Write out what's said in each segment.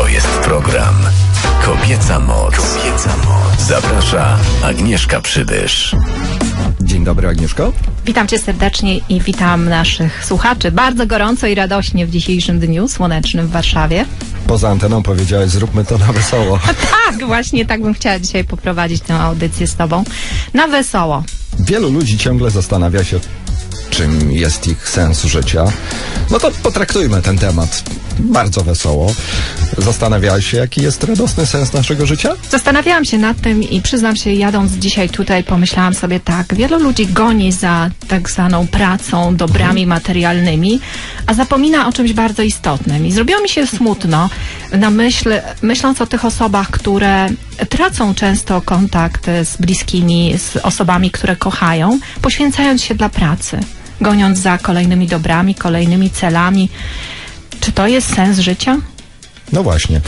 To jest program Kobieca Moc. Kobieca Moc. Zaprasza Agnieszka Przybysz. Dzień dobry, Agnieszko. Witam Cię serdecznie i witam naszych słuchaczy bardzo gorąco i radośnie w dzisiejszym dniu słonecznym w Warszawie. Poza anteną powiedziałeś, zróbmy to na wesoło. Tak, właśnie tak bym chciała dzisiaj poprowadzić tę audycję z Tobą. Na wesoło. Wielu ludzi ciągle zastanawia się, czym jest ich sens życia. No to potraktujmy ten temat bardzo wesoło. Zastanawiałaś się, jaki jest radosny sens naszego życia? Zastanawiałam się nad tym i przyznam się, jadąc dzisiaj tutaj, pomyślałam sobie tak, wielu ludzi goni za tak zwaną pracą, dobrami materialnymi, a zapomina o czymś bardzo istotnym. I zrobiło mi się smutno na myśl, myśląc o tych osobach, które tracą często kontakt z bliskimi, z osobami, które kochają, poświęcając się dla pracy, goniąc za kolejnymi dobrami, kolejnymi celami. Czy to jest sens życia? No właśnie.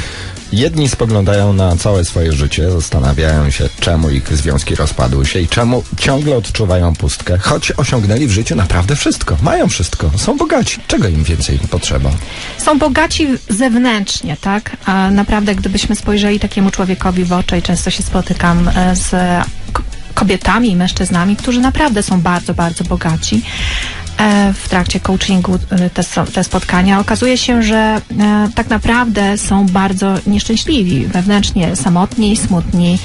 Jedni spoglądają na całe swoje życie, zastanawiają się, czemu ich związki rozpadły się i czemu ciągle odczuwają pustkę, choć osiągnęli w życiu naprawdę wszystko. Mają wszystko, są bogaci. Czego im więcej potrzeba? Są bogaci zewnętrznie, tak? A naprawdę, gdybyśmy spojrzeli takiemu człowiekowi w oczy i często się spotykam e, z kobietami i mężczyznami, którzy naprawdę są bardzo, bardzo bogaci. e, W trakcie coachingu e, te, te spotkania okazuje się, że e, tak naprawdę są bardzo nieszczęśliwi, wewnętrznie samotni, smutni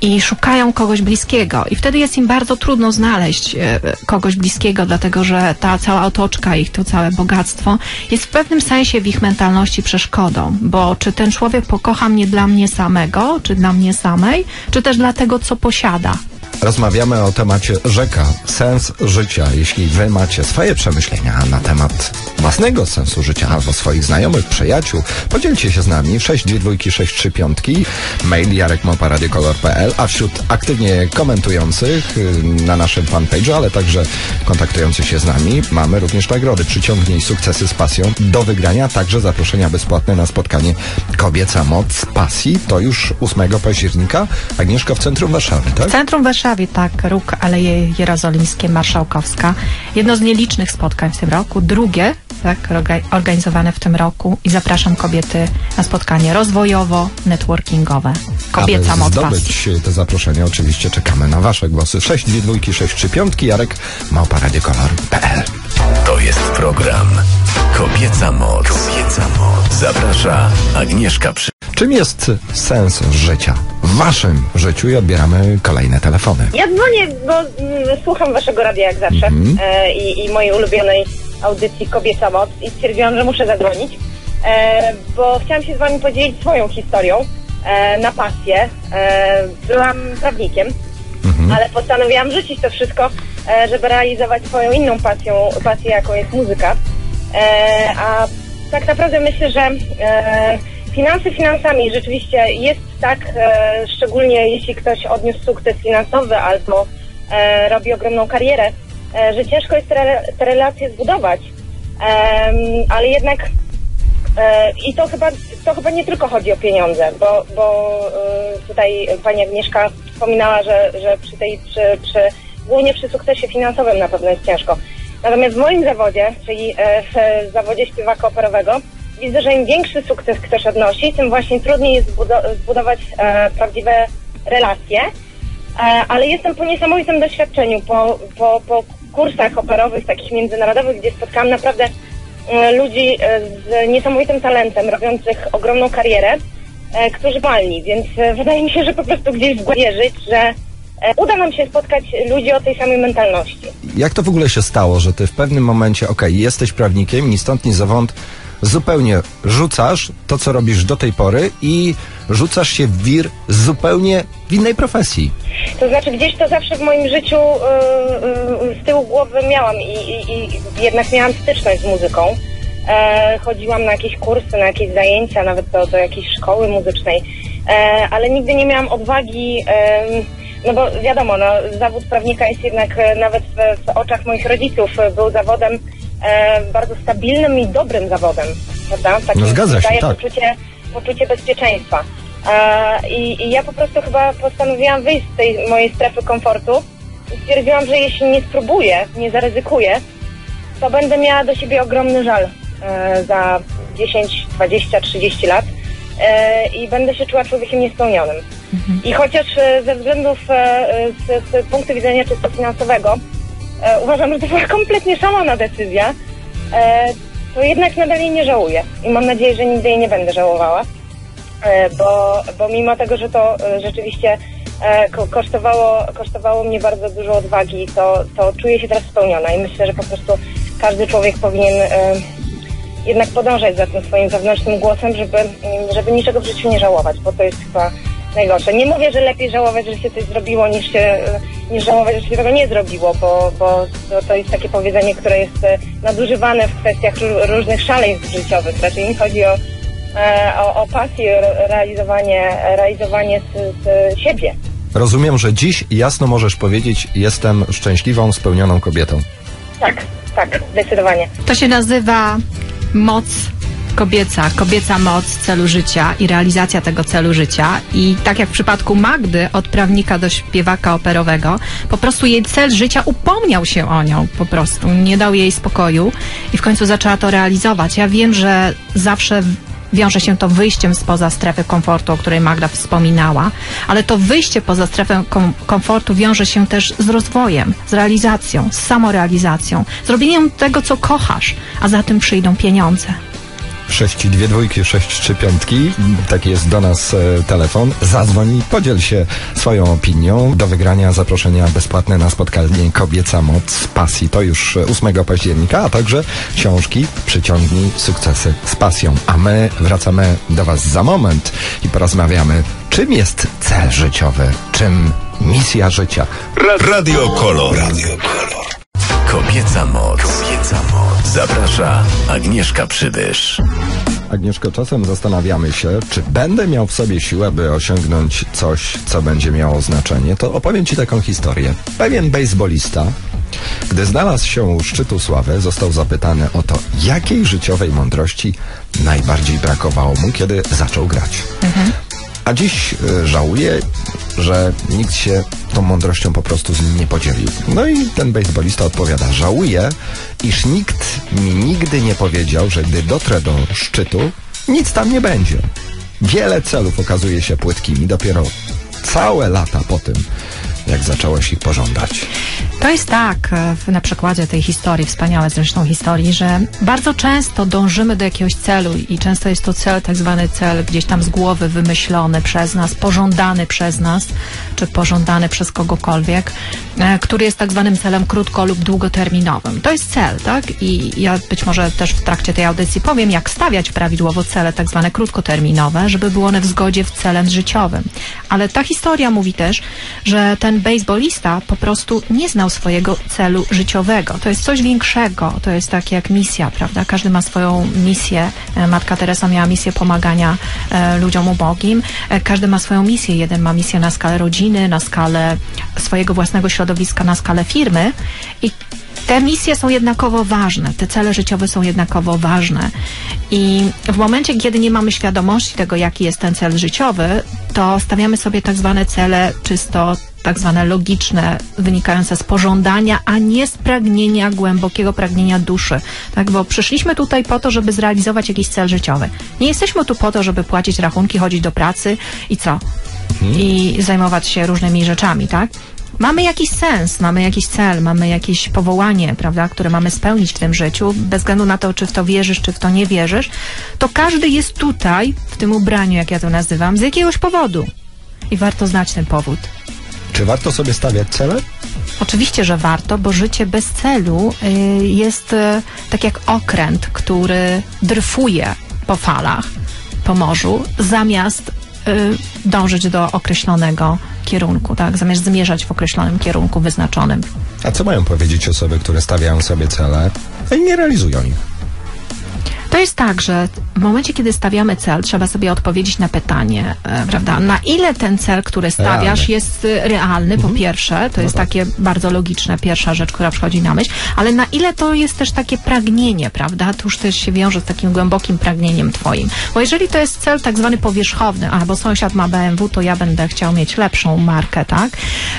i szukają kogoś bliskiego. I wtedy jest im bardzo trudno znaleźć kogoś bliskiego, dlatego że ta cała otoczka, ich to całe bogactwo jest w pewnym sensie w ich mentalności przeszkodą. Bo czy ten człowiek pokocha mnie dla mnie samego, czy dla mnie samej, czy też dla tego, co posiada. Rozmawiamy o temacie rzeka, sens życia. Jeśli wy macie swoje przemyślenia na temat własnego sensu życia albo swoich znajomych, przyjaciół, podzielcie się z nami 62265, mail jarekmoparadiokolor.pl, a wśród aktywnie komentujących y, na naszym fanpage'u, ale także kontaktujących się z nami, mamy również nagrody. Przyciągnij sukcesy z pasją do wygrania, także zaproszenia bezpłatne na spotkanie Kobieca Moc Pasji. To już 8 października. Agnieszka w centrum Warszawy, tak? W centrum Warszawie, tak, róg Aleje Jerozolimskie, Marszałkowska. Jedno z nielicznych spotkań w tym roku. Drugie, tak, orga- organizowane w tym roku i zapraszam kobiety na spotkanie rozwojowo-networkingowe. Kobieca Aby moc zdobyć te zaproszenia, oczywiście czekamy na wasze głosy. 6 2 6 3 5 Jarek małparadiokolor.pl To jest program Kobieca Moc. Kobieca Moc. Zaprasza Agnieszka Przybysz. Czym jest sens życia? W waszym życiu i odbieramy kolejne telefony. Ja dzwonię, bo mm, słucham waszego radia jak zawsze e, i, i mojej ulubionej audycji Kobieca Moc i stwierdziłam, że muszę zadzwonić, e, bo chciałam się z wami podzielić swoją historią e, na pasję. E, byłam prawnikiem, ale postanowiłam rzucić to wszystko, e, żeby realizować swoją inną pasją, pasję jaką jest muzyka. E, a tak naprawdę myślę, że e, finanse finansami rzeczywiście jest tak, e, szczególnie jeśli ktoś odniósł sukces finansowy albo e, robi ogromną karierę, e, że ciężko jest te, rela- te relacje zbudować. Ale jednak e, i to chyba, to chyba nie tylko chodzi o pieniądze, bo, bo e, tutaj pani Agnieszka wspominała, że, że przy tej, przy, przy, głównie przy sukcesie finansowym na pewno jest ciężko. Natomiast w moim zawodzie, czyli e, w zawodzie śpiewaka operowego, widzę, że im większy sukces ktoś odnosi, tym właśnie trudniej jest zbudo- zbudować e, prawdziwe relacje. E, ale jestem po niesamowitym doświadczeniu, po, po, po kursach operowych, takich międzynarodowych, gdzie spotkałam naprawdę e, ludzi z niesamowitym talentem, robiących ogromną karierę, którzy walni, więc wydaje mi się, że po prostu gdzieś w głowie wierzyć, że uda nam się spotkać ludzi o tej samej mentalności. Jak to w ogóle się stało, że ty w pewnym momencie, okej, jesteś prawnikiem, ni stąd, ni zowąd, zupełnie rzucasz to, co robisz do tej pory i rzucasz się w wir zupełnie w innej profesji. To znaczy gdzieś to zawsze w moim życiu y, y, z tyłu głowy miałam i, i, i jednak miałam styczność z muzyką. E, chodziłam na jakieś kursy, na jakieś zajęcia, nawet do, do jakiejś szkoły muzycznej, e, ale nigdy nie miałam odwagi, e, no bo wiadomo, no, zawód prawnika jest jednak e, nawet w, w oczach moich rodziców e, był zawodem bardzo stabilnym i dobrym zawodem, prawda? Takim, No zgadza się, daje tak. poczucie, poczucie bezpieczeństwa. E, i, I ja po prostu chyba postanowiłam wyjść z tej mojej strefy komfortu i stwierdziłam, że jeśli nie spróbuję, nie zaryzykuję, to będę miała do siebie ogromny żal e, za 10, 20, 30 lat. e, i będę się czuła człowiekiem niespełnionym. I chociaż e, ze względów e, e, z, z punktu widzenia czysto finansowego e, uważam, że to była kompletnie szalona decyzja, e, to jednak nadal jej nie żałuję i mam nadzieję, że nigdy jej nie będę żałowała. E, bo, bo mimo tego, że to e, rzeczywiście e, ko- kosztowało, kosztowało mnie bardzo dużo odwagi, to, to czuję się teraz spełniona i myślę, że po prostu każdy człowiek powinien e, jednak podążać za tym swoim wewnętrznym głosem, żeby, żeby niczego w życiu nie żałować, bo to jest chyba najgorsze. Nie mówię, że lepiej żałować, że się coś zrobiło, niż, się, niż żałować, że się tego nie zrobiło, bo, bo to, to jest takie powiedzenie, które jest e, nadużywane w kwestiach ró- różnych szaleństw życiowych. Raczej mi chodzi o, e, o, o pasję, re- realizowanie, realizowanie z, z siebie. Rozumiem, że dziś jasno możesz powiedzieć, jestem szczęśliwą, spełnioną kobietą. Tak, tak, zdecydowanie. To się nazywa moc kobieca, kobieca moc celu życia i realizacja tego celu życia. I tak jak w przypadku Magdy, od prawnika do śpiewaka operowego, po prostu jej cel życia upomniał się o nią, po prostu nie dał jej spokoju i w końcu zaczęła to realizować. Ja wiem, że zawsze wiąże się to wyjściem spoza strefy komfortu, o której Magda wspominała, ale to wyjście poza strefę kom- komfortu wiąże się też z rozwojem, z realizacją, z samorealizacją, zrobieniem tego, co kochasz, a za tym przyjdą pieniądze. 6 dwie dwójki, 6 trzy piątki. Taki jest do nas e, telefon. Zadzwoń i podziel się swoją opinią. Do wygrania zaproszenia bezpłatne na spotkanie Kobieca Moc Pasji. To już e, 8 października, a także książki Przyciągnij sukcesy z pasją. A my wracamy do Was za moment i porozmawiamy, czym jest cel życiowy, czym misja życia. Radio Kolor. Radio Kolor. Kobieca moc. Kobieca moc. Zaprasza Agnieszka Przybysz. Agnieszko, czasem zastanawiamy się, czy będę miał w sobie siłę, by osiągnąć coś, co będzie miało znaczenie. To opowiem Ci taką historię. Pewien bejsbolista, gdy znalazł się u szczytu sławy, został zapytany o to, jakiej życiowej mądrości najbardziej brakowało mu, kiedy zaczął grać. A dziś y, żałuje, że nikt się tą mądrością po prostu z nim nie podzielił. No i ten bejsbolista odpowiada, żałuję, iż nikt mi nigdy nie powiedział, że gdy dotrę do szczytu, nic tam nie będzie. Wiele celów okazuje się płytkimi dopiero całe lata po tym, jak zacząłeś ich pożądać. To jest tak, e, na przykładzie tej historii, wspaniałej zresztą historii, że bardzo często dążymy do jakiegoś celu i często jest to cel, tak zwany cel gdzieś tam z głowy wymyślony przez nas, pożądany przez nas, czy pożądany przez kogokolwiek, e, który jest tak zwanym celem krótko lub długoterminowym. To jest cel, tak? I ja być może też w trakcie tej audycji powiem, jak stawiać prawidłowo cele tak zwane krótkoterminowe, żeby były one w zgodzie z celem życiowym. Ale ta historia mówi też, że ten bejsbolista po prostu nie znał swojego celu życiowego. To jest coś większego, to jest tak jak misja, prawda? Każdy ma swoją misję. E, Matka Teresa miała misję pomagania e, ludziom ubogim. E, każdy ma swoją misję. Jeden ma misję na skalę rodziny, na skalę swojego własnego środowiska, na skalę firmy. I te misje są jednakowo ważne, te cele życiowe są jednakowo ważne. I w momencie, kiedy nie mamy świadomości tego, jaki jest ten cel życiowy, to stawiamy sobie tak zwane cele czysto tak zwane logiczne, wynikające z pożądania, a nie z pragnienia, głębokiego pragnienia duszy. Tak, bo przyszliśmy tutaj po to, żeby zrealizować jakiś cel życiowy. Nie jesteśmy tu po to, żeby płacić rachunki, chodzić do pracy i co? I zajmować się różnymi rzeczami, tak? Mamy jakiś sens, mamy jakiś cel, mamy jakieś powołanie, prawda, które mamy spełnić w tym życiu, bez względu na to, czy w to wierzysz, czy w to nie wierzysz, to każdy jest tutaj, w tym ubraniu, jak ja to nazywam, z jakiegoś powodu. I warto znać ten powód. Czy warto sobie stawiać cele? Oczywiście, że warto, bo życie bez celu y, jest y, tak jak okręt, który dryfuje po falach, po morzu, zamiast y, dążyć do określonego kierunku, tak? Zamiast zmierzać w określonym kierunku wyznaczonym. A co mają powiedzieć osoby, które stawiają sobie cele i nie realizują ich? To jest tak, że w momencie, kiedy stawiamy cel, trzeba sobie odpowiedzieć na pytanie, e, prawda, na ile ten cel, który stawiasz, Realny. jest e, realny, po pierwsze, to jest tak. takie bardzo logiczne, pierwsza rzecz, która przychodzi na myśl, ale na ile to jest też takie pragnienie, prawda, to już też się wiąże z takim głębokim pragnieniem twoim. Bo jeżeli to jest cel tak zwany powierzchowny, a bo sąsiad ma BMW, to ja będę chciał mieć lepszą markę, tak,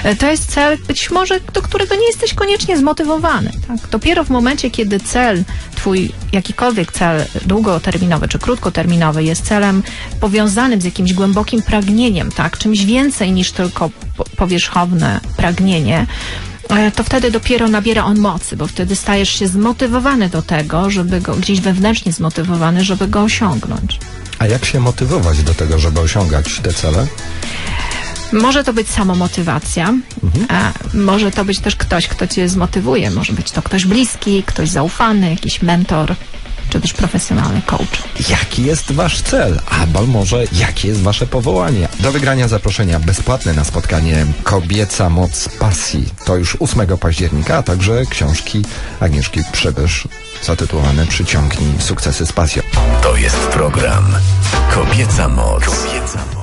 e, to jest cel być może, do którego nie jesteś koniecznie zmotywowany, tak. Dopiero w momencie, kiedy cel twój jakikolwiek cel długoterminowy czy krótkoterminowy jest celem powiązanym z jakimś głębokim pragnieniem, tak, czymś więcej niż tylko po- powierzchowne pragnienie, e, to wtedy dopiero nabiera on mocy, bo wtedy stajesz się zmotywowany do tego, żeby go, gdzieś wewnętrznie zmotywowany, żeby go osiągnąć. A jak się motywować do tego, żeby osiągać te cele? Może to być samomotywacja, a może to być też ktoś, kto cię zmotywuje. Może być to ktoś bliski, ktoś zaufany, jakiś mentor, czy też profesjonalny coach. Jaki jest wasz cel? Albo może jakie jest wasze powołanie? Do wygrania zaproszenia bezpłatne na spotkanie Kobieca Moc Pasji. To już 8 października, a także książki Agnieszki Przybysz zatytułowane Przyciągnij sukcesy z pasją. To jest program Kobieca Moc. Kobieca Moc.